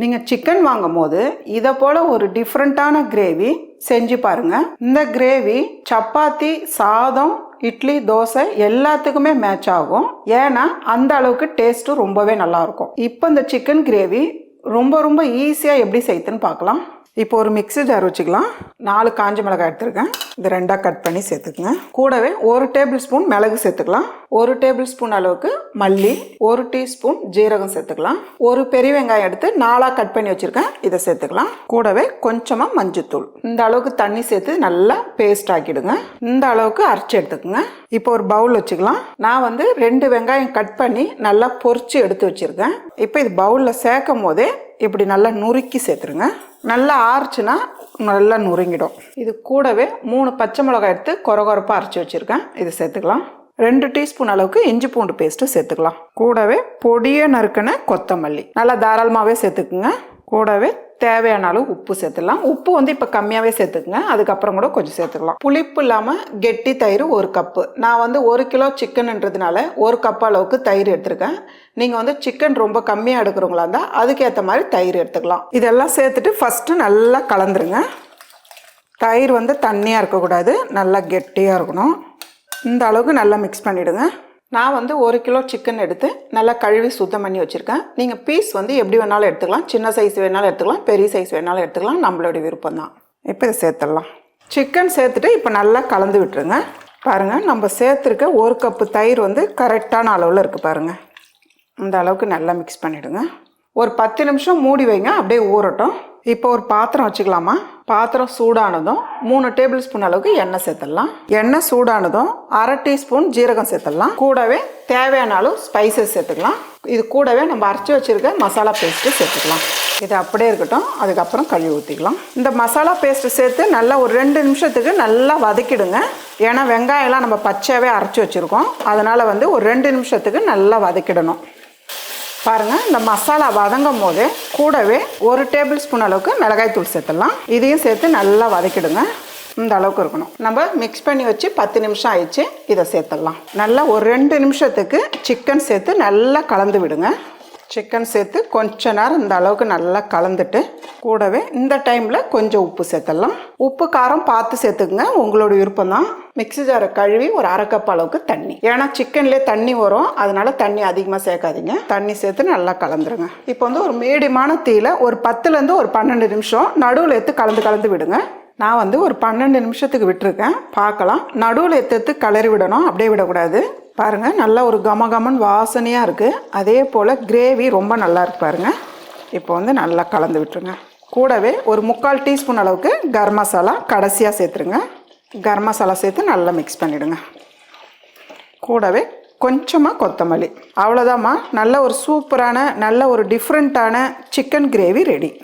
நீங்கள் சிக்கன் வாங்கும் போது இதை போல் ஒரு டிஃப்ரெண்ட்டான கிரேவி செஞ்சு பாருங்கள் இந்த கிரேவி சப்பாத்தி சாதம் இட்லி தோசை எல்லாத்துக்குமே மேட்ச் ஆகும். ஏன்னா அந்த அளவுக்கு டேஸ்ட்டு ரொம்பவே நல்லா இருக்கும். இப்போ இந்த சிக்கன் கிரேவி ரொம்ப ரொம்ப ஈஸியாக எப்படி செய்யுதுன்னு பார்க்கலாம். இப்போ ஒரு மிக்ஸி ஜார் வச்சுக்கலாம். நாலு காஞ்ச மிளகாய் எடுத்துருக்கேன். இது ரெண்டாக கட் பண்ணி சேர்த்துக்குங்க. கூடவே ஒரு டேபிள் ஸ்பூன் மிளகு சேர்த்துக்கலாம். ஒரு டேபிள் ஸ்பூன் அளவுக்கு மல்லி ஒரு டீஸ்பூன் ஜீரகம் சேர்த்துக்கலாம். ஒரு பெரிய வெங்காயம் எடுத்து நாலாக கட் பண்ணி வச்சுருக்கேன். இதை சேர்த்துக்கலாம். கூடவே கொஞ்சமாக மஞ்சத்தூள். இந்த அளவுக்கு தண்ணி சேர்த்து நல்லா பேஸ்ட் ஆக்கிடுங்க. இந்த அளவுக்கு அரைச்சி எடுத்துக்கோங்க. இப்போ ஒரு பவுல் வச்சுக்கலாம். நான் வந்து ரெண்டு வெங்காயம் கட் பண்ணி நல்லா பொரிச்சு எடுத்து வச்சுருக்கேன். இப்போ இது பவுலில் சேர்க்கும் போதே இப்படி நல்லா நுறுக்கி சேர்த்துருங்க. நல்லா ஆறுச்சுன்னா நல்லா நுறுங்கிடும். இது கூடவே மூணு பச்சை மிளகாய் எடுத்து கொரகொரப்பாக அரைச்சி வச்சுருக்கேன். இது சேர்த்துக்கலாம். ரெண்டு டீஸ்பூன் அளவுக்கு இஞ்சி பூண்டு பேஸ்ட்டு சேர்த்துக்கலாம். கூடவே பொடியை நறுக்கின கொத்தமல்லி. நல்லா தாராளமாகவே சேர்த்துக்குங்க. கூடவே தேவையான அளவு உப்பு சேர்த்துக்கலாம் உப்பு வந்து இப்போ கம்மியாகவே சேர்த்துக்குங்க. அதுக்கப்புறம் கூட கொஞ்சம் சேர்த்துக்கலாம். புளிப்பு இல்லாமல் கெட்டி தயிர் ஒரு கப்பு. நான் வந்து ஒரு கிலோ சிக்கன்ன்றதுனால ஒரு கப் அளவுக்கு தயிர் எடுத்திருக்கேன். நீங்கள் வந்து சிக்கன் ரொம்ப கம்மியாக எடுக்கிறவங்களா இருந்தால் அதுக்கேற்ற மாதிரி தயிர் எடுத்துக்கலாம். இதெல்லாம் சேர்த்துட்டு ஃபஸ்ட்டு நல்லா கலந்துருங்க. தயிர் வந்து தண்ணியாக இருக்கக்கூடாது. நல்லா கெட்டியாக இருக்கணும். இந்த அளவுக்கு நல்லா மிக்ஸ் பண்ணிவிடுங்க நான் வந்து ஒரு கிலோ சிக்கன் எடுத்து நல்லா கழுவி சுத்தம் பண்ணி வச்சுருக்கேன். நீங்கள் பீஸ் வந்து எப்படி வேணாலும் எடுத்துக்கலாம். சின்ன சைஸ் வேணாலும் எடுத்துக்கலாம். பெரிய சைஸ் வேணாலும் எடுத்துக்கலாம். நம்மளோட விருப்பம் தான் இப்போ இதை சேர்த்துடலாம். சிக்கன் சேர்த்துட்டு இப்போ நல்லா கலந்து விட்டுருங்க. பாருங்கள் நம்ம சேர்த்துருக்க ஒரு கப்பு தயிர் வந்து கரெக்டான அளவில் இருக்குது பாருங்கள் இந்த அளவுக்கு நல்லா மிக்ஸ் பண்ணிவிடுங்க ஒரு பத்து நிமிஷம் மூடி வைங்க. அப்படியே ஊறட்டும். இப்போ ஒரு பாத்திரம் வச்சுக்கலாமா? பாத்திரம் சூடானதும் மூணு டேபிள் ஸ்பூன் அளவுக்கு எண்ணெய் சேர்த்துடலாம். எண்ணெய் சூடானதும் அரை டீஸ்பூன் ஜீரகம் சேர்த்துடலாம். கூடவே தேவையான அளவு ஸ்பைசஸ் சேர்த்துக்கலாம். இது கூடவே நம்ம அரைச்சி வச்சிருக்க மசாலா பேஸ்ட்டு சேர்த்துக்கலாம். இது அப்படியே இருக்கட்டும். அதுக்கப்புறம் கழுவி ஊற்றிக்கலாம் இந்த மசாலா பேஸ்ட்டு சேர்த்து நல்லா ஒரு ரெண்டு நிமிஷத்துக்கு நல்லா வதக்கிடுங்க. ஏன்னா வெங்காயம்லாம் நம்ம பச்சையாகவே அரைச்சி வச்சுருக்கோம். அதனால் வந்து ஒரு ரெண்டு நிமிஷத்துக்கு நல்லா வதக்கிடணும். பாருங்கள் இந்த மசாலா வதங்கும் போது கூடவே ஒரு டேபிள் ஸ்பூன் அளவுக்கு மிளகாய் தூள் சேர்த்துடலாம். இதையும் சேர்த்து நல்லா வதக்கிடுங்க. இந்த அளவுக்கு இருக்கணும். நம்ம மிக்ஸ் பண்ணி வச்சு பத்து நிமிஷம் ஆயிடுச்சு இதை சேர்த்துடலாம். நல்லா ஒரு ரெண்டு நிமிஷத்துக்கு சிக்கன் சேர்த்து நல்லா கலந்து விடுங்க. சிக்கன் சேர்த்து கொஞ்ச நேரம் இந்த அளவுக்கு நல்லா கலந்துட்டு கூடவே இந்த டைமில் கொஞ்சம் உப்பு சேர்த்துடலாம். உப்பு காரம் பார்த்து சேர்த்துக்குங்க. உங்களோட விருப்பம் தான் மிக்ஸி ஜாரை கழுவி ஒரு அரை கப் அளவுக்கு தண்ணி. ஏன்னா சிக்கன்லேயே தண்ணி வரும். அதனால தண்ணி அதிகமாக சேர்க்காதீங்க. தண்ணி சேர்த்து நல்லா கலந்துருங்க. இப்போ வந்து ஒரு மீடியமான தீயில ஒரு பத்துலேருந்து ஒரு பன்னெண்டு நிமிஷம் நடுவில் எடுத்து கலந்து கலந்து விடுங்க. நான் வந்து ஒரு பன்னெண்டு நிமிஷத்துக்கு விட்டுருக்கேன். பார்க்கலாம். நடுவில் எடுத்து எடுத்து கிளறி விடணும். அப்படியே விடக்கூடாது. பாருங்கள் நல்லா ஒரு கம கமன் வாசனையாக இருக்குது அதே போல் கிரேவி ரொம்ப நல்லா இருக்கு பாருங்கள் இப்போ வந்து நல்லா கலந்து விட்டுருங்க. கூடவே ஒரு முக்கால் டீஸ்பூன் அளவுக்கு கரம் மசாலா கடைசியாக சேர்த்துருங்க. கரம் மசாலா சேர்த்து நல்லா மிக்ஸ் பண்ணிவிடுங்க கூடவே கொஞ்சமாக கொத்தமல்லி. அவ்வளோதாம்மா நல்ல ஒரு சூப்பரான நல்ல ஒரு டிஃப்ரெண்ட்டான சிக்கன் கிரேவி ரெடி